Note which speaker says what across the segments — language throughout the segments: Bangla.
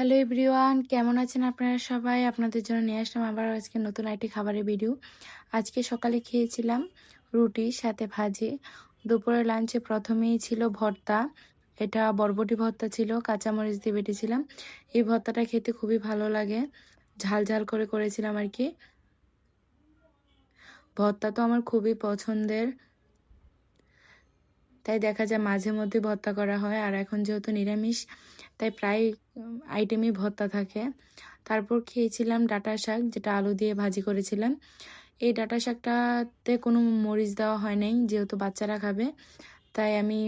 Speaker 1: হ্যালো এভরিওয়ান, কেমন আছেন আপনারা সবাই? আপনাদের জন্য নিয়ে আসলাম আবার আজকে নতুন একটি খাবারের ভিডিও আজকে সকালে খেয়েছিলাম রুটি, সাথে ভাজি। দুপুরে লাঞ্চে প্রথমেই ছিল ভর্তা। এটা বরবটি ভর্তা ছিল, কাঁচামরিচ দিয়ে বেটেছিলাম। এই ভর্তাটা খেতে খুবই ভালো লাগে। ঝাল ঝাল করে করেছিলাম আর কি। ভর্তা তো আমার খুবই পছন্দের। তাই দেখা যায় মাঝে মধ্যে ভর্তা করা হয়। আর এখন যেহেতু নিরামিষ, তাই প্রায় আইটেমই ভর্তা থাকে। তারপর খেয়েছিলাম ডাটা শাক, যেটা আলু দিয়ে ভাজি করেছিলাম। এই ডাটা শাকটাতে কোনো মরিচ দেওয়া হয় নাই, যেহেতু বাচ্চারা খাবে। তাই আমি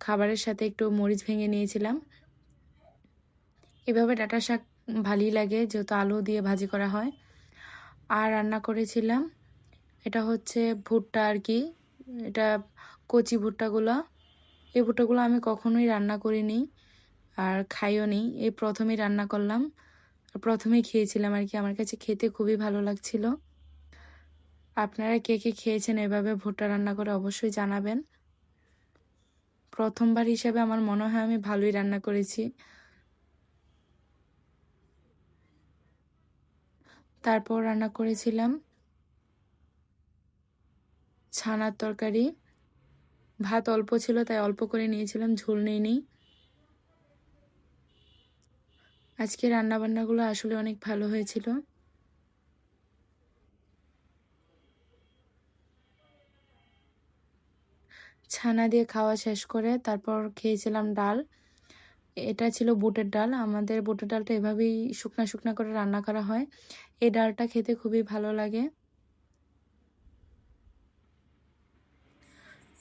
Speaker 1: খাবারের সাথে একটু মরিচ ভেঙে নিয়েছিলাম। এভাবে ডাটা শাক ভালোই লাগে, যেহেতু আলু দিয়ে ভাজি করা হয়। আর রান্না করেছিলাম, এটা হচ্ছে ভুট্টা আর কি। এটা কচি ভুট্টাগুলো। এই ভুট্টাগুলো আমি কখনোই রান্না করিনি আর খাইও নি। এই প্রথমেই রান্না করলাম। প্রথমেই খেয়েছিলাম আর কি। আমার কাছে খেতে খুবই ভালো লাগছিল। আপনারা কে কে খেয়েছেন এভাবে ভুট্টা রান্না করে অবশ্যই জানাবেন। প্রথমবার হিসাবে আমার মনে হয় আমি ভালোই রান্না করেছি। তারপর রান্না করেছিলাম ছানার তরকারি। ভাত অল্প ছিল, তাই অল্প করে নিয়েছিলাম, ঝোল নেই নেই আজকে রান্নাবান্নাগুলো আসলে অনেক ভালো হয়েছিল। ছানা দিয়ে খাওয়া শেষ করে তারপর খেয়েছিলাম ডাল। এটা ছিল বুটের ডাল। আমাদের বুটের ডালটা এভাবেই শুকনা শুকনা করে রান্না করা হয়। এই ডালটা খেতে খুবই ভালো লাগে।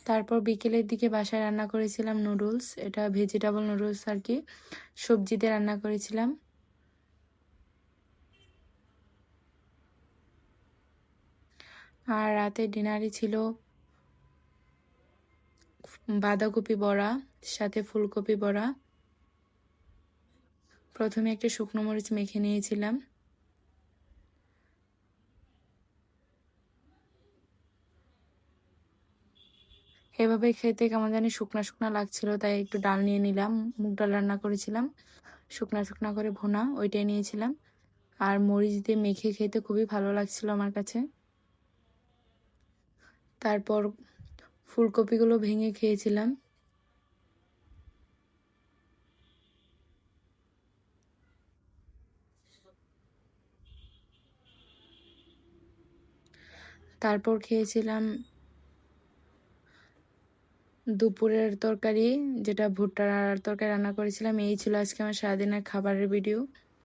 Speaker 1: তারপর বিকেলের দিকে বাসায় রান্না করেছিলাম নুডলস। এটা ভেজিটেবল নুডলস আর কি। সবজি দিয়ে রান্না করেছিলাম। আর রাতে ডিনারে ছিল বাঁধাকপি বড়া, সাথে ফুলকপি বড়া। প্রথমে একটা শুকনো মরিচ মেখে নিয়েছিলাম। এভাবে খেতে কেমন জানি শুকনা শুকনা লাগছিল, তাই একটু ডাল নিয়ে নিলাম। মুগ ডাল রান্না করেছিলাম, শুকনা শুকনা করে ভোনা, ওইটাই নিয়েছিলাম। আর মরিচ দিয়ে মেখে খেতে খুবই ভালো লাগছিল আমার কাছে। তারপর ফুলকপিগুলো ভেঙে খেয়েছিলাম। তারপর খেয়েছিলাম দুপুরের তরকারি যেটা ভুট্টার তরকারি রান্না করেছিলাম এই ছিল আজকে আমার সারাদিনের খাবারের ভিডিও